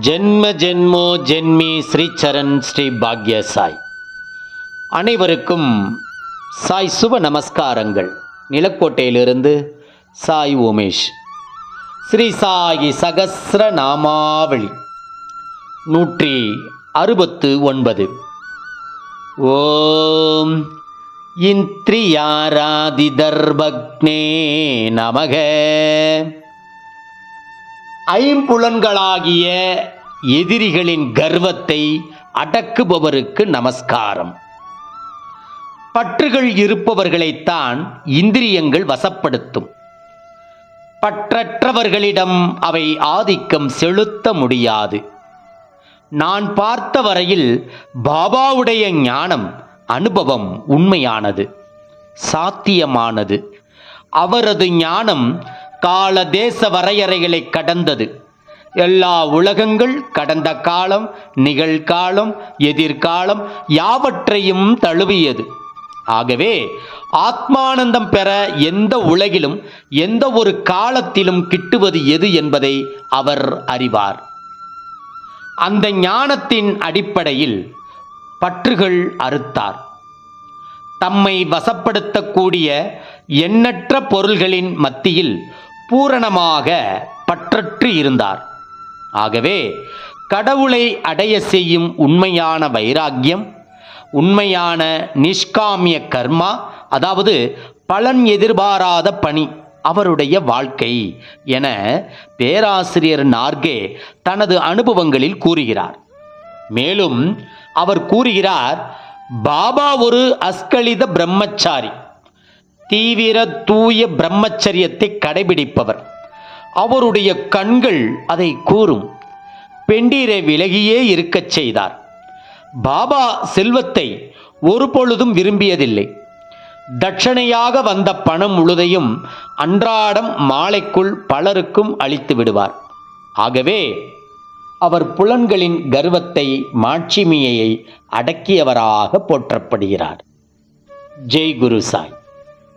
ஜென்ம ஜென்மோ ஜென்மி ஸ்ரீச்சரண் ஸ்ரீ பாக்ய சாய். அனைவருக்கும் சாய் சுப நமஸ்காரங்கள். நிலக்கோட்டையிலிருந்து சாய் உமேஷ். ஸ்ரீ சாயி சகசிர நாமாவளி. நூற்றி அறுபத்து ஒன்பது. ஓம் இந்திரியாராதிதர்பக்னே நமக. ஐம்புலன்களாகிய எதிரிகளின் கர்வத்தை அடக்குபவருக்கு நமஸ்காரம். பற்றுகள் இருப்பவர்களைத்தான் இந்திரியங்கள் வசப்படுத்தும். பற்றற்றவர்களிடம் அவை ஆதிக்கம் செலுத்த முடியாது. நான் பார்த்த வரையில் பாபாவுடைய ஞானம் அனுபவம் உண்மையானது சாத்தியமானது. அவரது ஞானம் கால தேச வரையறைகளை கடந்தது. எல்லா உலகங்கள் கடந்த காலம் நிகழ்காலம் எதிர்காலம் யாவற்றையும் தழுவியது. ஆகவே ஆத்மானந்தம் பெற எந்த உலகிலும் எந்த ஒரு காலத்திலும் கிட்டுவது எது என்பதை அவர் அறிவார். அந்த ஞானத்தின் அடிப்படையில் பற்றுகள் அறுத்தார். தம்மை வசப்படுத்தக்கூடிய எண்ணற்ற பொருள்களின் மத்தியில் பூரணமாக பற்றற்று இருந்தார். ஆகவே கடவுளை அடைய செய்யும் உண்மையான வைராக்கியம் உண்மையான நிஷ்காமிய கர்மா அதாவது பலன் எதிர்பாராத பணி அவருடைய வாழ்க்கை என பேராசிரியர் நார்கே தனது அனுபவங்களில் கூறுகிறார். மேலும் அவர் கூறுகிறார் பாபா ஒரு அஸ்கலித பிரம்மச்சாரி. தீவிர தூய பிரம்மச்சரியத்தை கடைபிடிப்பவர். அவருடைய கண்கள் அதை கூறும். பெண்டீரை விலகியே இருக்கச் செய்தார். பாபா செல்வத்தை ஒரு பொழுதும் விரும்பியதில்லை. தட்சணையாக வந்த பணம் முழுதையும் அன்றாடம் மாலைக்குள் பலருக்கும் அளித்து விடுவார். ஆகவே அவர் புலன்களின் கர்வத்தை மாட்சிமியை அடக்கியவராக போற்றப்படுகிறார். ஜெய் குரு சாய்.